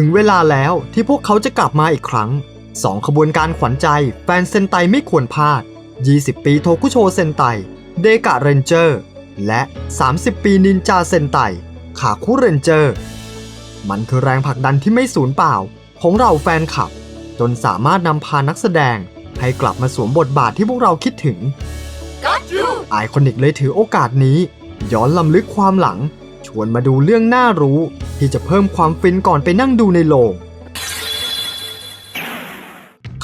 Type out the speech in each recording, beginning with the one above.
ถึงเวลาแล้วที่พวกเขาจะกลับมาอีกครั้งสองขบวนการขวัญใจแฟนเซนไตไม่ควรพลาด 20 ปีโทคุโชเซนไต เดกะเรนเจอร์ และ 30 ปีนินจาเซนไต ขาคุเรนเจอร์ มันคือแรงผลักดันที่ไม่สูญเปล่า ของเราแฟนคลับ จนสามารถนำพานักแสดง ให้กลับมาสวมบทบาทที่พวกเราคิดถึงไอคอนิกเลยถือโอกาสนี้ ย้อนลำลึกความหลัง ชวนมาดูเรื่องน่ารู้ ที่จะเพิ่มความฟินก่อนไปนั่งดูในโรง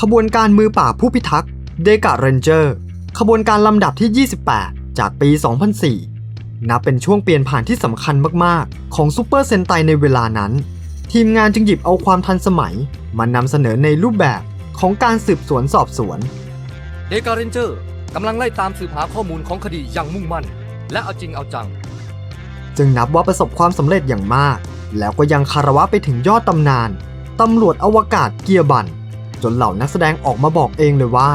ขบวนการมือป่าผู้พิทักษ์เดกะเรนเจอร์ ขบวนการลำดับที่ 28 จากปี 2004 นับเป็นช่วงเปลี่ยนผ่านที่สำคัญมากๆ ของซูเปอร์เซนไตในเวลานั้น ทีมงานจึงหยิบเอาความทันสมัย มานำเสนอในรูปแบบของการสืบสวนสอบสวนเดกาเรนเจอร์กำลังไล่ตามสืบหาข้อมูลของคดีอย่างมุ่งมั่น และเอาจริงเอาจัง จึงนับว่าประสบความสำเร็จอย่างมาก แล้วก็ยังคารวะไปถึงยอดตำนาน ตำรวจอวกาศเกียร์บัน จนเหล่านักแสดงออกมาบอกเองเลยว่า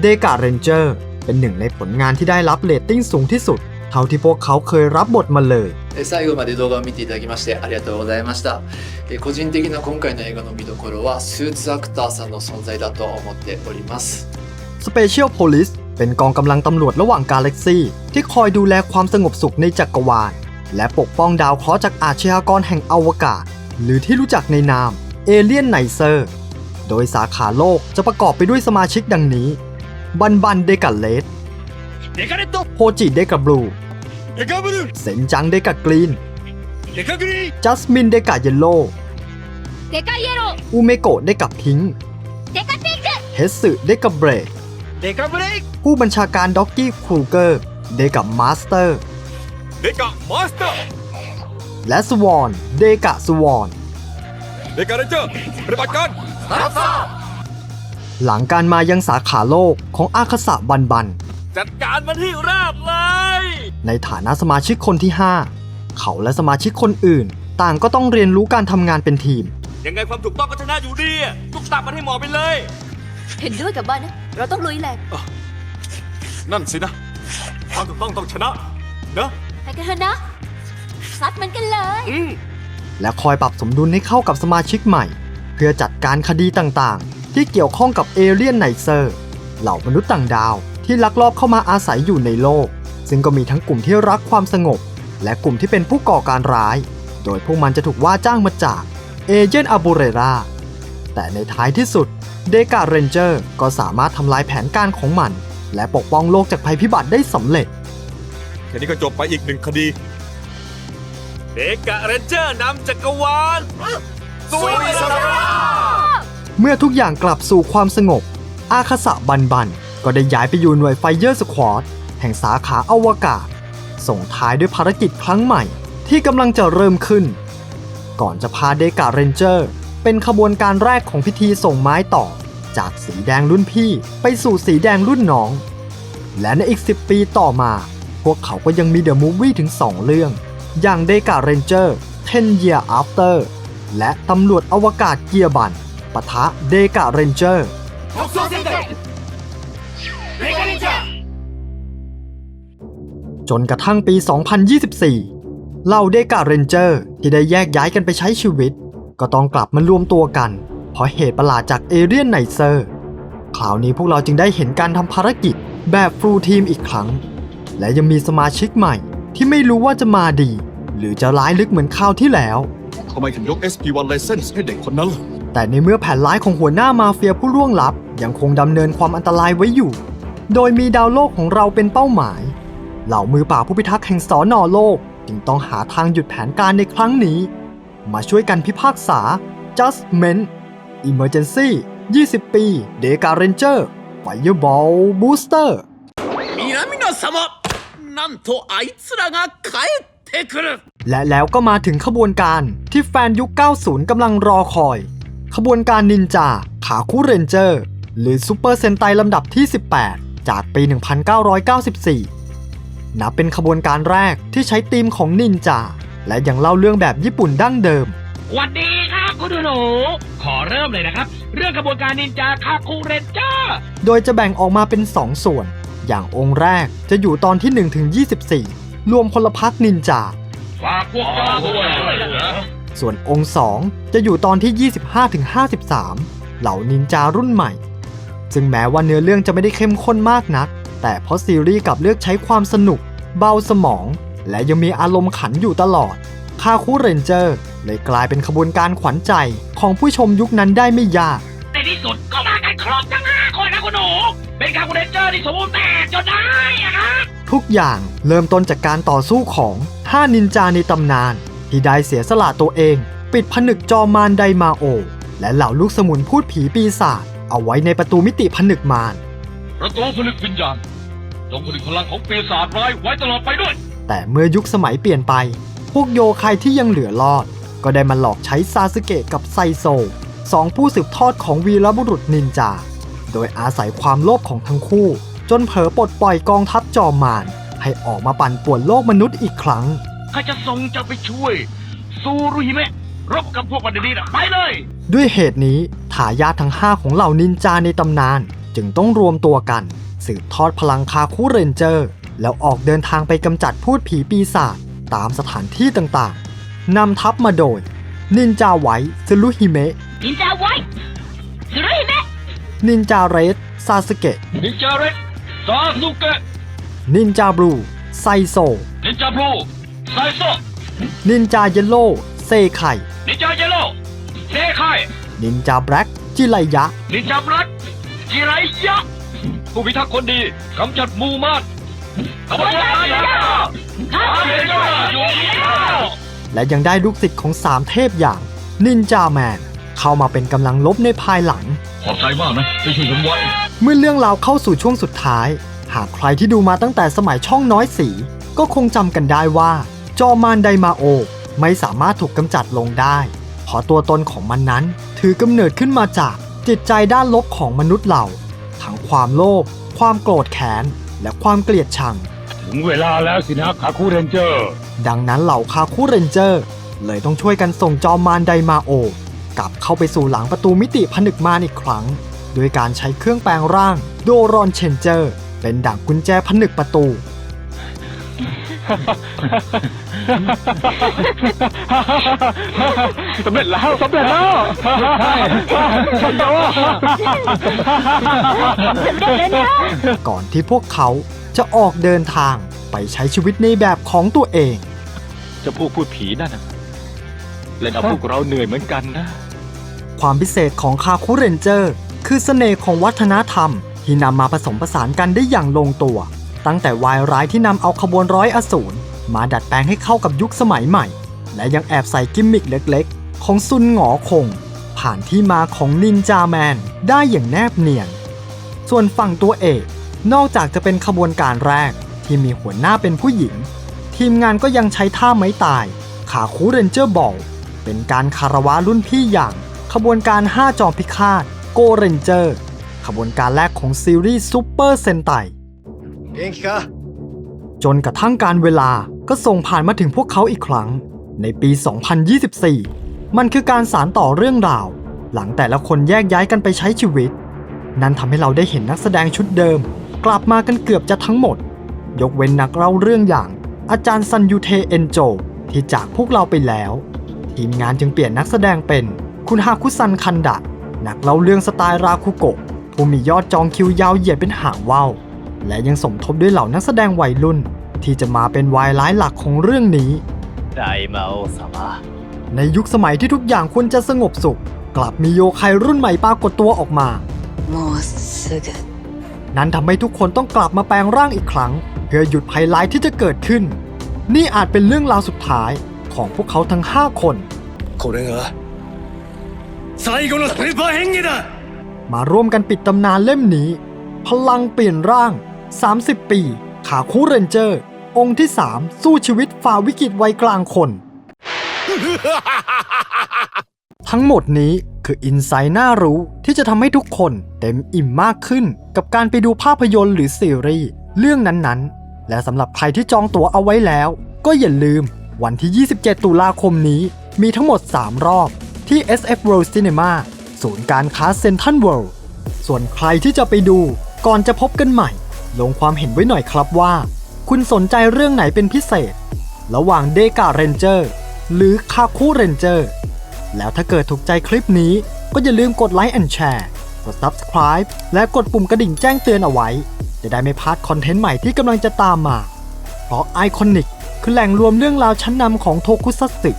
เดกาเรนเจอร์เป็นหนึ่งในผลงานที่ได้รับเรตติ้งสูงที่สุด เท่าที่พวกเขาเคยรับบทมาเลย え最後まで動画を見ていただきましてありがとうございましたえ個人的な今回の映画の見どころはスーツアクターさんの存在だと思っております Special Police เป็นกองกำลังตำรวจระหว่างกาแล็กซี่ที่คอยดูแลความสงบสุขในจักรวาล และปกป้องดาวเคราะห์จากอาชญากรแห่งอวกาศ หรือที่รู้จักในนามเอเลียนไนเซอร์ โดยสาขาโลกจะประกอบไปด้วยสมาชิกดังนี้ บันบันเดกัาเลสโฮจิเดกาบลู เซนจังเดกากรีน จัสมินเดกาเยลโล อูเมโกะเดกาพิงเฮสึเดกาเบรกผู้บัญชาการด็อกกี้ครูเกอร์ เดกามาสเตอร์ เดกามาสเตอร์และสวอนเดกะสวอนเดกาเรนเจอร์ปฏิบัติการรับทราบหลังการมายังสาขาโลกของอาคาสะบันบัน จัดการมันที่ราบเลย ในฐานะสมาชิกคนที่ 5 เขาและสมาชิกคนอื่น ต่างก็ต้องเรียนรู้การทำงานเป็นทีม ยังไงความถูกต้องก็ชนะอยู่ดีอะทุกตับมันให้หมอไปเลย เห็นด้วยกับบ้านนะ เราต้องลุยแหละนั่นสินะ ความถูกต้องต้องชนะเนอะ ไปกันเถอะนะ ซัดมันกันเลย และคอยปรับสมดุลให้เข้ากับสมาชิกใหม่ เพื่อจัดการคดีต่างๆ ที่เกี่ยวข้องกับเอเลี่ยนไนเซอร์ เหล่ามนุษย์ต่างดาวที่ลักลอบเข้ามาอาศัยอยู่ในโลก ซึ่งก็มีทั้งกลุ่มที่รักความสงบ และกลุ่มที่เป็นผู้ก่อการร้าย โดยพวกมันจะถูกว่าจ้างมาจากเอเจนต์อาบูเรราแต่ในท้ายที่สุดเดกาเรนเจอร์ก็สามารถทำลายแผนการของมัน และปกป้องโลกจากภัยพิบัติได้สำเร็จ นี้ก็จบไปอีกหนึ่งคดี เดกาเรนเจอร์นำจักรวาลสวยสดเมื่อทุกอย่างกลับสู่ความสงบ อาคาสะบันบัน ก็ได้ย้ายไปอยู่หน่วยไฟเยอร์สควอดแห่งสาขาอวกาศ ส่งท้ายด้วยภารกิจครั้งใหม่ที่กำลังจะเริ่มขึ้น ก่อนจะพาเดกาเรนเจอร์ เป็นขบวนการแรกของพิธีส่งไม้ต่อ จากสีแดงรุ่นพี่ไปสู่สีแดงรุ่นน้อง และในอีก 10 ปีต่อมาพ วกเขาก็ยังมีเดอะมูฟวี่ถึง 2 เรื่อง อย่างเดกาเรนเจอร์10 Year After และตำรวจอวกาศเกียร์บันปะทะเดกาเรนเจอร์จนกระทั่งปี 2024 เหล่าเดกาเรนเจอร์ที่ได้แยกย้ายกันไปใช้ชีวิต ก็ต้องกลับมารวมตัวกัน เพราะเหตุประหลาดจากเอเรียนไนเซอร์ คราวนี้พวกเราจึงได้เห็นการทำภารกิจแบบฟูลทีมอีกครั้ง และยังมีสมาชิกใหม่ที่ไม่รู้ว่าจะมาดี หรือจะร้ายลึกเหมือนคราวที่แล้ว ทำไมถึงยก SP1 License ให้เด็กคนนั้นล่ะ แต่ในเมื่อแผนร้ายของหัวหน้ามาเฟียผู้ล่วงลับ ยังคงดำเนินความอันตรายไว้อยู่ โดยมีดาวโลกของเราเป็นเป้าหมาย เหล่ามือป่าบผู้พิทักษ์แห่งสอนอโลก จึงต้องหาทางหยุดแผนการในครั้งนี้ มาช่วยกันพิพากษา Judgment Emergency 20 ปี เดกาเรนเจอร์ Fireball Booster 皆々様 なんとあいつらが帰ってくる และแล้วก็มาถึงขบวนการที่แฟนยุค 90 กำลังรอคอย ขบวนการนินจา ขาคู่เรนเจอร์ หรือซูเปอร์เซนไตลำดับที่ 18 จากปี 1994 นับเป็นขบวนการแรกที่ใช้ธีมของนินจา และยังเล่าเรื่องแบบญี่ปุ่นดั้งเดิม สวัสดีครับคุณหนูๆขอเริ่มเลยนะครับ เรื่องกระบวนการนินจาคาคูเรนเจอร์ โดยจะแบ่งออกมาเป็น 2 ส่วน อย่างองค์แรกจะอยู่ตอนที่1ถึง24 รวมพลพรรคนินจาฝากพวกเจ้าด้วยนะส่วนองค์ 2 จะอยู่ตอนที่ 25-53 เหล่านินจารุ่นใหม่ ซึ่งแม้ว่าเนื้อเรื่องจะไม่ได้เข้มข้นมากนัก แต่เพราะซีรีส์กลับเลือกใช้ความสนุก เบาสมอง และยังมีอารมณ์ขันอยู่ตลอดคาคุเรนเจอร์เลยกลายเป็นขบวนการขวัญใจของผู้ชมยุคนั้นได้ไม่ยากในที่สุด เป็นคาร์บูเรนเจอร์ที่สมบูรณ์แบบจนได้อะครับ ทุกอย่างเริ่มต้นจากการต่อสู้ของห้านินจาในตำนาน ที่ได้เสียสละตัวเอง ปิดผนึกจอมารไดมาโอ และเหล่าลูกสมุนพูดผีปีศาจเอาไว้ในประตูมิติผนึกมารประตูผลึกวิญญาณจงผลึกพลังของปีศาจร้ายไว้ตลอดไปด้วย แต่เมื่อยุคสมัยเปลี่ยนไป พวกโยคายที่ยังเหลือรอด ก็ได้มาหลอกใช้ซาสึเกะกับไซโซสองผู้สืบทอดของวีรบุรุษนินจา โดยอาศัยความโลภของทั้งคู่ จนเผลอปลดปล่อยกองทัพจอมมารให้ออกมาปั่นป่วนโลกมนุษย์อีกครั้ง ข้าจะส่งเจ้าไปช่วย ซูรุฮิเมะรบกับพวกมันดีๆนะไปเลย ด้วยเหตุนี้ทายาททั้ง 5 ของเหล่านินจาในตำนาน จึงต้องรวมตัวกัน สืบทอดพลังคาคุเรนเจอร์ แล้วออกเดินทางไปกำจัดพูดผีปีศาจตามสถานที่ต่างๆนำทัพมาโดย นินจาไวท์ซึรุฮิเมะ นินจาไว้สุรุหิเมะ นินจาเรดซาสึเกะ นินจาเร็กซาสุเกะนินจาบลูไซโซ นินจาบลูไซโซนินจาเยลโล่เซไคนินจาเยลโลเซไคนินจาแบล็กจิไลยะ นินจาบลัดจิไรยะ ผู้พิทักษ์คนดีกำจัดหมูมานขบวนการยาข้าเห็นว่าอยู่ที่แล้ว และยังได้ลูกศิษย์ของสามเทพอย่างนินจาแมน เข้ามาเป็นกำลังลบในภายหลัง ขอบใจมากนะที่ช่วยผมไว้ เมื่อเรื่องราวเข้าสู่ช่วงสุดท้าย หากใครที่ดูมาตั้งแต่สมัยช่องน้อยสี ก็คงจำกันได้ว่า จอมานไดมาโอ ไม่สามารถถูกกำจัดลงได้เพราะตัวตนของมันนั้นถือกำเนิดขึ้นมาจากจิตใจด้านลบของมนุษย์เราทั้งความโลภความโกรธแค้น และความเกลียดชัง ถึงเวลาแล้วสินะคาคูเรนเจอร์ ดังนั้นเหล่าคาคุเรนเจอร์ เลยต้องช่วยกันส่งจอมมารไดมาโอ กลับเข้าไปสู่หลังประตูมิติผนึกมารอีกครั้ง โดยการใช้เครื่องแปลงร่างโดรอนเชนเจอร์ เป็นดั่งกุญแจผนึกประตู สำเร็จแล้วสำเร็จแล้วชัยโยก่อนที่พวกเขาจะออกเดินทางไปใช้ชีวิตในแบบของตัวเอง จะพูดพูดผีนั่นนะเล่นเอาพวกเราเหนื่อยเหมือนกันนะ ความพิเศษของคาคุเรนเจอร์ คือเสน่ห์ของวัฒนธรรม ที่นำมาผสมผสานกันได้อย่างลงตัว ตั้งแต่วายร้ายที่นำเอาขบวนร้อยอสูรมาดัดแปลงให้เข้ากับยุคสมัยใหม่ และยังแอบใส่กิมมิคเล็กๆ ของซุนหงอคง ผ่านที่มาของนินจาแมนได้อย่างแนบเนียน ส่วนฝั่งตัวเอกนอกจากจะเป็นขบวนการแรกที่มีหัวหน้าเป็นผู้หญิง ทีมงานก็ยังใช้ท่าไม้ตาย ขาคูเรนเจอร์บอลเป็นการคารวะรุ่นพี่อย่าง ขบวนการ 5 จอมพิฆาตโกเรนเจอร์ ขบวนการแรกของซีรีส์ซูเปอร์เซนไตจนกระทั่งการเวลาก็ส่งผ่านมาถึงพวกเขาอีกครั้ง ในปี 2024 มันคือการสารต่อเรื่องราว หลังแต่ละคนแยกย้ายกันไปใช้ชีวิต นั่นทำให้เราได้เห็นนักแสดงชุดเดิม กลับมากันเกือบจะทั้งหมด ยกเว้นนักเล่าเรื่องอย่าง อาจารย์ซันยูเทเอนโจ ที่จากพวกเราไปแล้ว ทีมงานจึงเปลี่ยนนักแสดงเป็น คุณฮาคุซันคันดะ นักเล่าเรื่องสไตล์ราคุโกะผู้มียอดจองคิวยาวเหยียดเป็นหางว่าวและยังสมทบด้วยเหล่านักแสดงวัยรุ่น ที่จะมาเป็นวายร้ายหลักของเรื่องนี้ 大魔王様 ในยุคสมัยที่ทุกอย่างควรจะสงบสุข กลับมีโยคายรุ่นใหม่ปรากฏตัวออกมา もうすぐ นั้นทำให้ทุกคนต้องกลับมาแปลงร่างอีกครั้ง เพื่อหยุดภัยร้ายที่จะเกิดขึ้น นี่อาจเป็นเรื่องราวสุดท้ายของพวกเขาทั้ง 5 คน これが 最後のスーパー変化だ มาร่วมกันปิดตำนานเล่มนี้ พลังเปลี่ยนร่าง 30 ปี ขาคูเรนเจอร์ องค์ที่ 3 สู้ชีวิตฝ่าวิกฤตวัยกลางคน ทั้งหมดนี้คืออินไซต์น่ารู้ที่จะทำให้ทุกคนเต็มอิ่มมากขึ้น กับการไปดูภาพยนตร์หรือซีรีส์เรื่องนั้นๆ และสำหรับใครที่จองตั๋วเอาไว้แล้ว ก็อย่าลืมวันที่ 27 ตุลาคมนี้ มีทั้งหมด 3 รอบ ที่ SF World Cinema ศูนย์การค้าเซ็นทรัลเวิลด์ส่วนใครที่จะไปดูก่อนจะพบกันใหม่ ลงความเห็นไว้หน่อยครับว่า คุณสนใจเรื่องไหนเป็นพิเศษ ระหว่างเดกาเรนเจอร์หรือคาคูเรนเจอร์แล้วถ้าเกิดถูกใจคลิปนี้ก็อย่าลืมกดไลค์ and แชร์กด Subscribe และกดปุ่มกระดิ่งแจ้งเตือนเอาไว้ จะได้ไม่พลาดคอนเทนต์ใหม่ที่กำลังจะตามมา เพราะไอคอนิกคือแหล่งรวมเรื่องราวชั้นนำของโทคุซัตสึ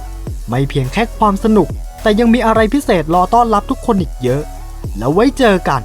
ไม่เพียงแค่ความสนุก แต่ยังมีอะไรพิเศษรอต้อนรับทุกคนอีกเยอะ แล้วไว้เจอกัน